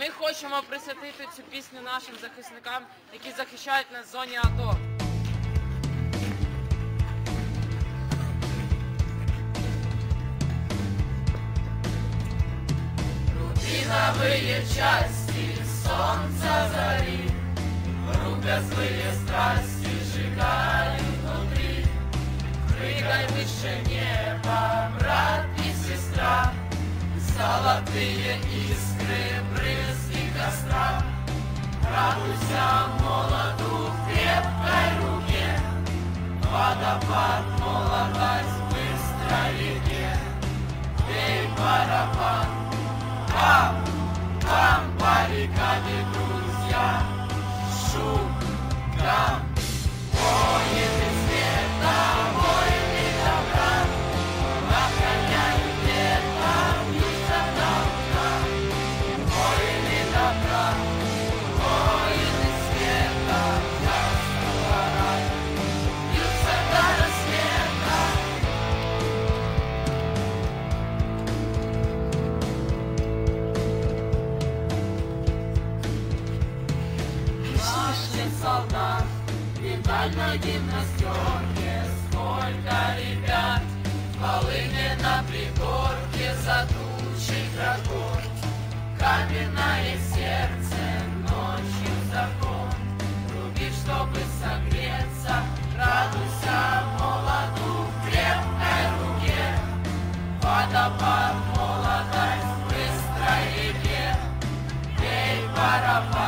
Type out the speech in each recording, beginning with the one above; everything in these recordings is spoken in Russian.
Ми хочемо присвятити цю пісню нашим захисникам, які захищають нас в зоні АТО. Рубіна виє часті, сонця зарі, рука злиє страсті, жигають внутрі, крикай вище неба, брат і сестра, золотые іскри, бризки костра, радуйся молоду в крепкой руке, водопад молодость быстро реке, бей барабан, Пам, пам, баррикады, друзья, шум, гам, Солдат, медаль на гимнастерке, сколько ребят, Волыни на пригорке, задучий дракон, Каменное сердце, ночью закон, Рубишь, чтобы согреться, радуйся молоду в крепкой руке, Водопад, молодость, в быстрой реке, Бей барабан,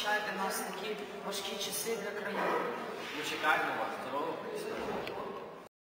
ви захищаєте нас в такі важкі часи для країни. Ми чекаємо вас. Здорово!